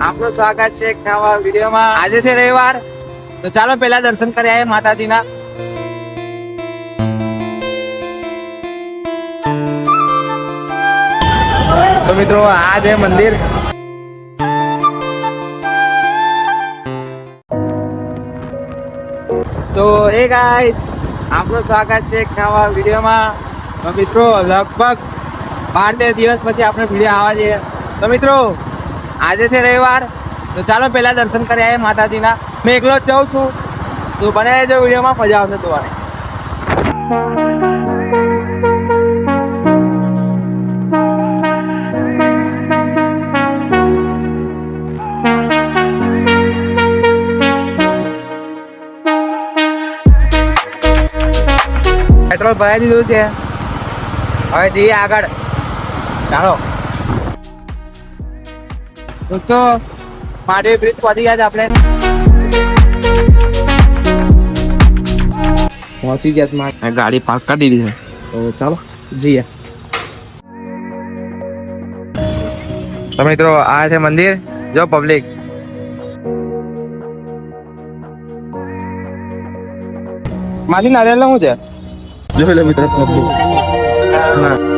આપનું સ્વાગત છે નવા વિડીયોમાં. આજે છે રવિવાર. તો ચાલો પહેલા દર્શન કરી આવીએ માતાજીના. તો મિત્રો, આ છે મંદિર. સો હે ગાઈસ આપનું સ્વાગત છે નવા વિડીયોમાં. તો મિત્રો, લગભગ બાર તેર દિવસ પછી આપણે વીડિયો આવવા જઈએ. તો મિત્રો આજે છે રવિવાર. તો ચાલો પહેલાં દર્શન કરી આવીએ માતાજીના. મેં એકલો જ જાઉં છું. તો બને જો વિડીયોમાં. મજા આવશે તમારે પેટ્રોલ ભરાઈ દીધું છે. હવે જઈએ આગળ. ચાલો. દોસ્તો મારે બ્રિજ પહોંચી ગયા છે આપણે પહોંચી ગયા ગાડી પાર્ક કરી દીધી છે. તો ચાલો જઈએ. તો મિત્રો આ છે મંદિર જો પબ્લિક માસી નારિયેલ શું છે? જોઈ લો મિત્રો પબ્લિક મેલડી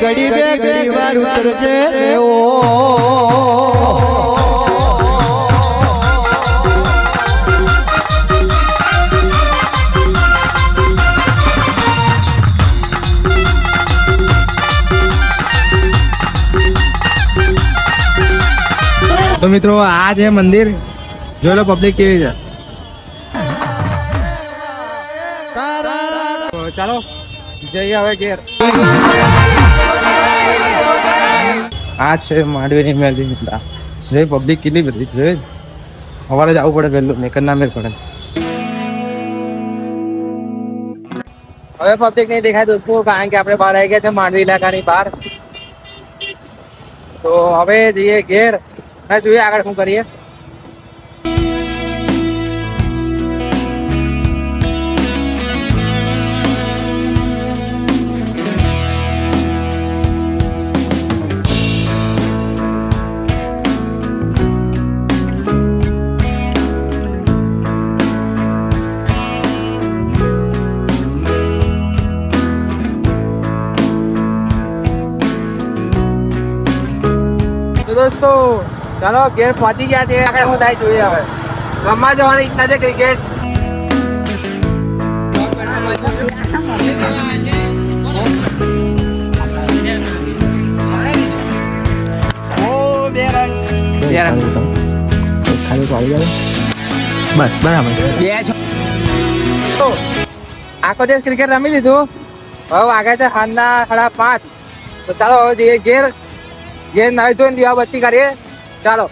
ઘડી બે ઘડી વાર ઉતરજે ઓ તો મિત્રો આ છે મંદિર. જોઈ લો પબ્લિક કેવી છે. ચાલો જઈએ હવે ઘેર. આ છે માંડવીની મેલી મિત્રા જે પબ્લિક કેટલી બધી, જોઈ. સવારે જવું પડે પહેલું મેકર ના મેળ પડે. હવે પબ્લિક નહીં દેખાય દોસ્તો, કારણ કે આપણે બહાર આવી ગયા છે માંડવી ઇલાકાની બહાર. તો હવે જઈએ ઘેર. અને જોઈએ આગળ શું કરીએ. દોસ્તો ચાલો ઘેર પહોંચી ગયા છે. આગળ શું થાય જોઈએ હવે? રમવા જવાની ઈચ્છા છે ક્રિકેટ બસ બરાબર. આખો દિવસ ક્રિકેટ રમી લીધું. હવે વાગે છે સાંજના સાડા પાંચ. તો ચાલો હવે જઈએ ઘેર. ઘેર નાહી ધોઈને દીવાબત્તી કરીએ. ચાલો.